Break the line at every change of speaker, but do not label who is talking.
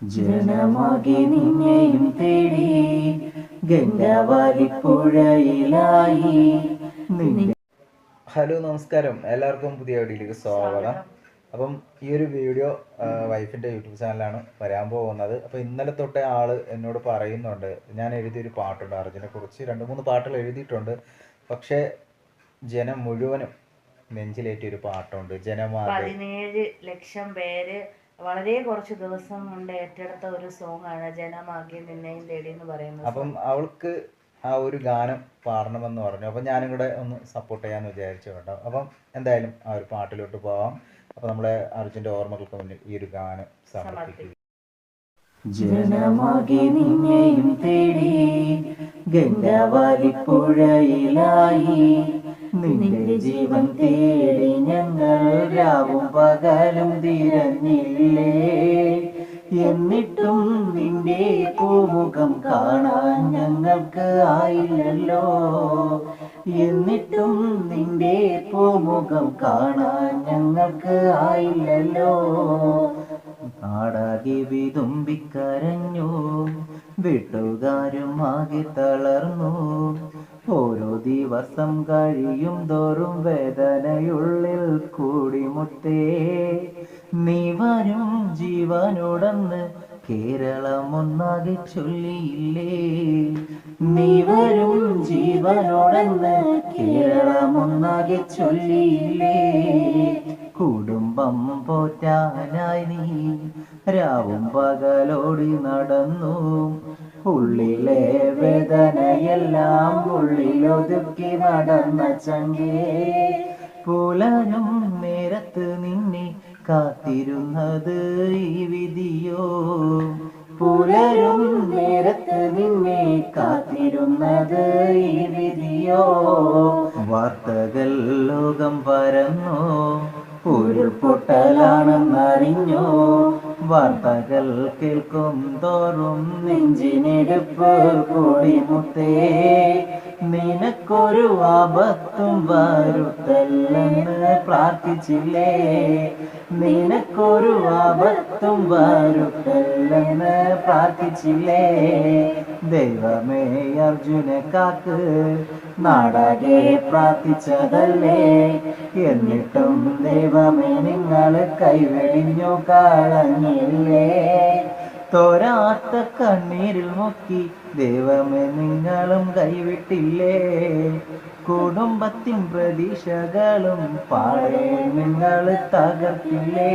ജനമാകെ നിന്നെയും തേടി ഗംഗാവാലിപ്പുഴയിലായി നിന്നെ
ഹലോ നമസ്കാരം. എല്ലാവർക്കും പുതിയ വീഡിയോയിലേക്ക് സ്വാഗതം. അപ്പം ഈ ഒരു വീഡിയോ വൈഫിന്റെ യൂട്യൂബ് ചാനലാണ് വരാൻ പോകുന്നത്. അപ്പോൾ ഇന്നലെ തൊട്ടേ ആൾ എന്നോട് പറയുന്നുണ്ട്. ഞാൻ എഴുതിയൊരു പാട്ടുണ്ട് അർജുനെ കുറിച്ച്. രണ്ട് മൂന്ന് പാട്ടുകൾ എഴുതിയിട്ടുണ്ട്. പക്ഷേ ജനം മുഴുവനും നെഞ്ചിലേറ്റിയൊരു പാട്ടുണ്ട്. ജനമാകെ
പതിനേഴ് ലക്ഷം പേര് വളരെ കുറച്ച് ദിവസം കൊണ്ട് ഏറ്റെടുത്ത ഒരു സോങ് ആണ് ജനമാകെ നിന്നെയും തേടി എന്ന് പറയുന്നത്
അപ്പം അവൾക്ക് ആ ഒരു ഗാനം പാടണമെന്ന് പറഞ്ഞു. അപ്പം ഞാനും കൂടെ ഒന്ന് സപ്പോർട്ട് ചെയ്യാമെന്ന് വിചാരിച്ചു കേട്ടോ. അപ്പം എന്തായാലും ആ ഒരു പാട്ടിലോട്ട് പോവാം. അപ്പം നമ്മളെ അർജുന്റെ ഓർമ്മകൾക്ക് മുന്നിൽ ഈ ഒരു ഗാനം സമർപ്പിക്കും.
ജനമാകെ നിന്നെയും തേടി ഗംഗാവാലിപ്പുഴയിലായി നിന്റെ ജീവൻ തേടി ഞങ്ങൾ രാവും പകലും തിരഞ്ഞില്ലേ? എന്നിട്ടും നിന്റെ പൂമുഖം കാണാൻ ഞങ്ങൾക്ക് ആയില്ലല്ലോ. എന്നിട്ടും നിന്റെ പൂമുഖം കാണാൻ ഞങ്ങൾക്ക് ആയില്ലല്ലോ. നാടാകെ വിതുമ്പിക്കരഞ്ഞു. വീട്ടുകാരും ആകെ തളർന്നു. ഓരോ ദിവസം കഴിയും തോറും വേദനയുള്ളിൽ കൂടി മുത്തേ നീ വരും ജീവനുടന്ന് കേരളം ഒന്നാകെ ചൊല്ലിയില്ലേ. നീ വരും ജീവനുടന്ന് കേരളം ഒന്നാകെ ചൊല്ലിയില്ലേ. കുടുംബം പോറ്റാനായി നീ രാവും പകലോടി നടന്നു. ഉള്ളിലെ വേദനയെല്ലാം ഉള്ളിലൊതുക്കി നടന്ന ചങ്കേ പുലനും നേരത്ത് നിന്നെ കാത്തിരുന്നത് ഈ വിധിയോ? പുലരും നേരത്ത് നിന്നെ കാത്തിരുന്നത് ഈ വിധിയോ? വാർത്തകൾ ലോകം പരന്നോ. ഉരുൾപൊട്ടലാണെന്നറിഞ്ഞോ? വാർത്തകൾ കേൾക്കും തോറും നെഞ്ചിനെടുപ്പ് കൂടി മുത്തേ നിനക്കൊരു ആപത്തും വരുത്തല്ലെന്ന് പ്രാർത്ഥിച്ചില്ലേ? നിനക്കൊരു ആപത്തും വരുത്തല്ലെന്ന് പ്രാർത്ഥിച്ചില്ലേ? ദൈവമേ അർജുന കാക്ക് നാടാകെ പ്രാർത്ഥിച്ചതല്ലേ? എന്നിട്ടും ദൈവമേ നിങ്ങൾ കൈവെടിഞ്ഞു കളഞ്ഞില്ലേ? തോരാത്ത കണ്ണീരിൽ മുക്കി ദൈവമേ നിങ്ങളും കൈവിട്ടില്ലേ? കുടുംബത്തിൻ പ്രതീക്ഷകളും പാടെ നിങ്ങൾ തകർത്തില്ലേ?